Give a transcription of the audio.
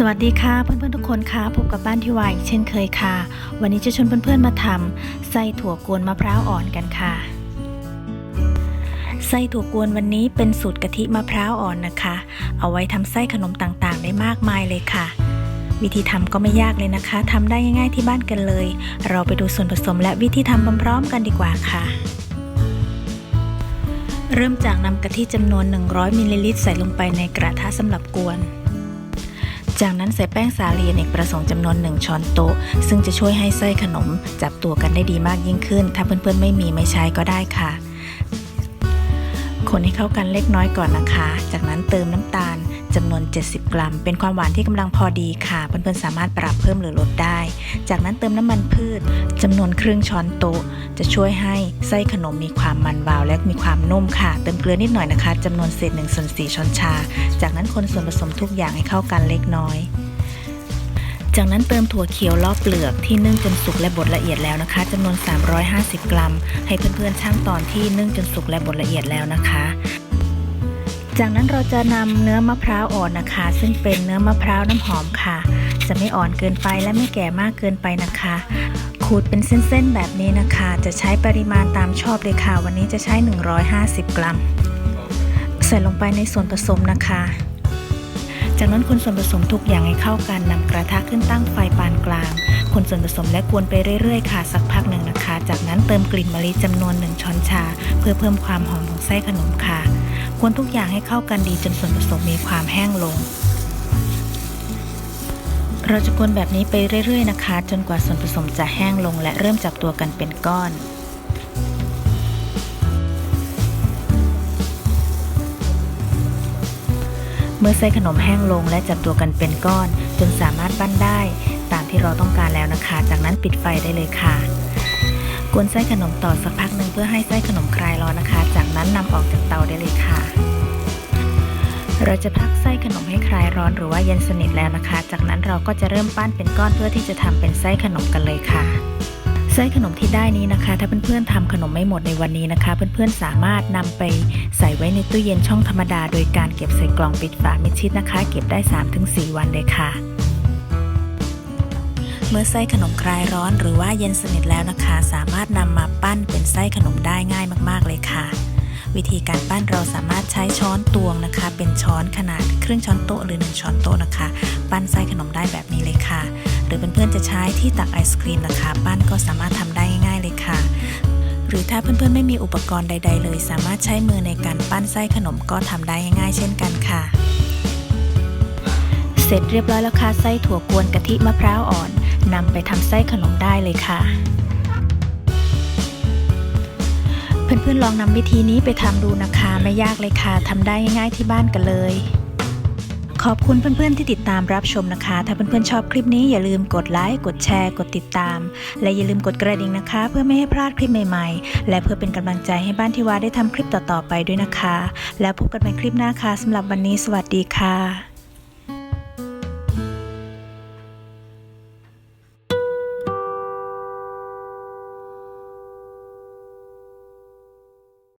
สวัสดีค่ะเพื่อนๆทุกคนค่ะพบกับบ้านที่วายเช่นเคยค่ะ วันนี้จะชวนเพื่อนๆมาทำไส้ถั่วกวนมะพร้าวอ่อนกันค่ะ ไส้ถั่วกวนวันนี้เป็นสูตรกะทิมะพร้าวอ่อนนะคะ เอาไว้ทำไส้ขนมต่างๆ ได้มากมายเลยค่ะ วิธีทำก็ไม่ยากเลยนะคะทำได้ง่ายๆที่บ้านกันเลย เราไปดูส่วนผสมและวิธีทำพร้อมๆกันดีกว่าค่ะเริ่มจากนำกะทิจำนวน 100มิลลิลิตรใส่ลงไปในกระทะสำหรับกวน จากนั้นใส่แป้งสาลีอเนกประสงค์จำนวน 1 ช้อนโต๊ะ ซึ่งจะช่วยให้ไส้ขนมจับตัวกันได้ดีมากยิ่งขึ้น ถ้าเพื่อนๆไม่มีไม่ใช้ก็ได้ค่ะ คนให้เข้ากันเล็กน้อยก่อนนะคะ จากนั้นเติมน้ำตาล จำนวน 70 กรัม เป็นความหวานที่กำลังพอดีค่ะ เพื่อนๆสามารถปรับเพิ่มหรือลดได้ จากนั้นเติมน้ำมันพืชจำนวนครึ่งช้อนโต๊ะ จะช่วยให้ไส้ขนมมีความมันวาวและมีความนุ่มค่ะ เติมเกลือนิดหน่อยนะคะจำนวนเศษ1ส่วน4ช้อนชา จากนั้นคนส่วนผสมทุกอย่างให้เข้ากันเล็กน้อยจากนั้นเติมถั่วเขียวรอบเปลือกที่นึ่งจนสุกและบดละเอียดแล้วนะคะจำนวน 350 กรัม ให้เพื่อนๆช่างตอนที่นึ่งจนสุกและบดละเอียดแล้วนะคะ จากนั้นเราจะนำเนื้อมะพร้าวอ่อนนะคะ ซึ่งเป็นเนื้อมะพร้าวน้ำหอมค่ะ จะไม่อ่อนเกินไปและไม่แก่มากเกินไปนะคะ ขูดเป็นเส้นๆแบบนี้นะคะ จะใช้ปริมาณตามชอบเลยค่ะ วันนี้จะใช้ 150 กรัม ใส่ลงไปในส่วนผสมนะคะ จากนั้นคนส่วนผสมทุกอย่างให้เข้ากันนำกระทะขึ้นตั้งไฟปานกลางคนส่วนผสมและกวนไปเรื่อยๆค่ะสักพักหนึ่งนะคะ จากนั้นเติมกลิ่นมะลิจำนวน1ช้อนชา เพื่อเพิ่มความหอมของไส้ขนมค่ะ กวนทุกอย่างให้เข้ากันดีจนส่วนผสมมีความแห้งลง เราจะกวนแบบนี้ไปเรื่อย ๆ นะคะ จนกว่าส่วนผสมจะแห้งลงและเริ่มจับตัวกันเป็นก้อนเมื่อไส้ขนมแห้งลงและจับตัวกันเป็นก้อน จนสามารถปั้นได้ ตามที่เราต้องการแล้วนะคะ จากนั้นปิดไฟได้เลยค่ะ กวนไส้ขนมต่อสักพักหนึ่งเพื่อให้ไส้ขนมคลายร้อนนะคะ จากนั้นนำออกจากเตาได้เลยค่ะ เราจะพักไส้ขนมให้คลายร้อนหรือว่าเย็นสนิทแล้วนะคะ จากนั้นเราก็จะเริ่มปั้นเป็นก้อนเพื่อที่จะทำเป็นไส้ขนมกันเลยค่ะไส้ขนมที่ได้นี้นะคะ ถ้าเพื่อนๆทำขนมไม่หมดในวันนี้นะคะ เพื่อนๆสามารถนำไปใส่ไว้ในตู้เย็นช่องธรรมดา โดยการเก็บใส่กล่องปิดฝามิดชิดนะคะ เก็บได้ 3-4 วันเลยค่ะ เมื่อไส้ขนมคลายร้อนหรือว่าเย็นสนิทแล้วนะคะ สามารถนำมาปั้นเป็นไส้ขนมได้ง่ายมากๆเลยค่ะ วิธีการปั้นเราสามารถใช้ช้อนตวงนะคะ เป็นช้อนขนาดครึ่งช้อนโต๊ะหรือ 1 ช้อนโต๊ะนะคะ ปั้นไส้ขนมได้แบบนี้เลยค่ะ หรือเพื่อนๆจะใช้ที่ตักไอศครีมนะคะ ปั้นก็สามารถทำได้ง่ายๆเลยค่ะ หรือถ้าเพื่อนๆไม่มีอุปกรณ์ใด ๆ เลย สามารถใช้มือในการปั้นไส้ขนมก็ทำได้ง่ายๆ เช่นกันค่ะ เสร็จเรียบร้อยแล้วค่ะไส้ถั่วกวนกะทิมะพร้าวอ่อน นำไปทำไส้ขนมได้เลยค่ะ เพื่อนๆลองนำวิธีนี้ไปทำดูนะคะ ไม่ยากเลยค่ะทำได้ง่ายๆที่บ้านกันเลย ขอบคุณเพื่อนๆที่ติดตามรับชมนะคะ ถ้าเพื่อนๆชอบคลิปนี้อย่าลืมกดไลค์กดแชร์ กดติดตาม และอย่าลืมกดกระดิ่งนะคะ เพื่อไม่ให้พลาดคลิปใหม่ๆ และเพื่อเป็นกำลังใจให้บ้านทิวาได้ทำคลิปต่อๆไปด้วยนะคะ แล้วพบกันใหม่คลิปหน้าค่ะสำหรับวันนี้สวัสดีค่ะ